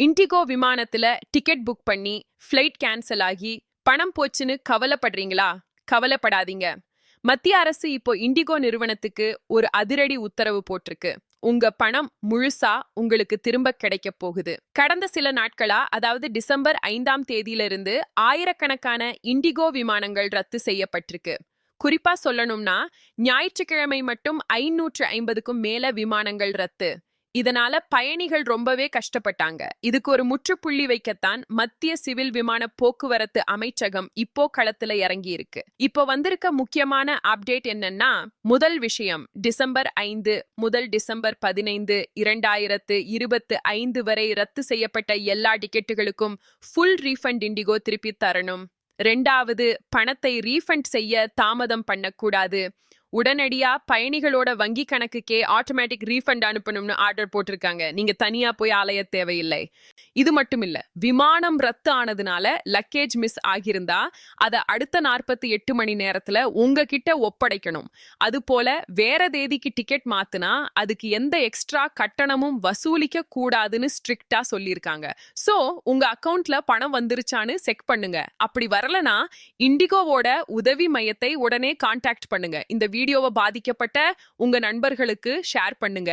Indigo விமானத்துல ticket book பண்ணி flight cancel ஆகி பணம் போச்சுன்னு கவலைப்படுறீங்களா? கவலைப்படாதீங்க. மத்திய அரசு இப்போ இண்டிகோ நிறுவனத்துக்கு ஒரு அதிரடி உத்தரவு போட்டிருக்கு. உங்க பணம் முழுசா உங்களுக்கு திரும்ப கிடைக்க போகுது. கடந்த சில நாட்களா அதாவது டிசம்பர் ஐந்தாம் தேதியிலிருந்து ஆயிரக்கணக்கான இண்டிகோ விமானங்கள் ரத்து செய்யப்பட்டிருக்கு. குறிப்பா சொல்லணும்னா ஞாயிற்றுக்கிழமை மட்டும் ஐநூற்று ஐம்பதுக்கும் மேல விமானங்கள் ரத்து. இதனால பயணிகள் ரொம்பவே கஷ்டப்பட்டாங்க. இதுக்கு ஒரு முற்றுப்புள்ளி வைக்கத்தான் மத்திய சிவில் விமான போக்குவரத்து அமைச்சகம் இப்போ களத்துல இறங்கி இருக்கு இப்போ வந்திருக்க முக்கியமான அப்டேட் என்னன்னா முதல் விஷயம் டிசம்பர் ஐந்து முதல் டிசம்பர் பதினைந்து இரண்டாயிரத்து இருபத்து ஐந்து வரை ரத்து செய்யப்பட்ட எல்லா டிக்கெட்டுகளுக்கும் ஃபுல் ரீஃபண்ட் இண்டிகோ திருப்பி தரணும். ரெண்டாவது பணத்தை ரீஃபண்ட் செய்ய தாமதம் பண்ணக்கூடாது. உடனடியா பயணிகளோட வங்கி கணக்குக்கே ஆட்டோமேட்டிக் ரீஃபண்ட் அனுப்பணும்னு ஆர்டர் போட்டிருக்காங்க. நீங்க தனியா போய் அலைய தேவையில்லை. இது மட்டும் இல்ல விமானம் ரத்து ஆனதுனால லக்கேஜ் மிஸ் ஆகியிருந்தா அதை அடுத்த நாற்பத்தி எட்டு மணி நேரத்துல உங்ககிட்ட ஒப்படைக்கணும். அது போல வேற தேதிக்கு டிக்கெட் மாத்துனா அதுக்கு எந்த எக்ஸ்ட்ரா கட்டணமும் வசூலிக்க கூடாதுன்னு ஸ்ட்ரிக்டா சொல்லியிருக்காங்க. சோ உங்க அக்கவுண்ட்ல பணம் வந்துருச்சான்னு செக் பண்ணுங்க. அப்படி வரலனா இண்டிகோவோட உதவி மையத்தை உடனே காண்டாக்ட் பண்ணுங்க. இந்த வீடியோவை பாதிக்கப்பட்ட உங்க நண்பர்களுக்கு ஷேர் பண்ணுங்க.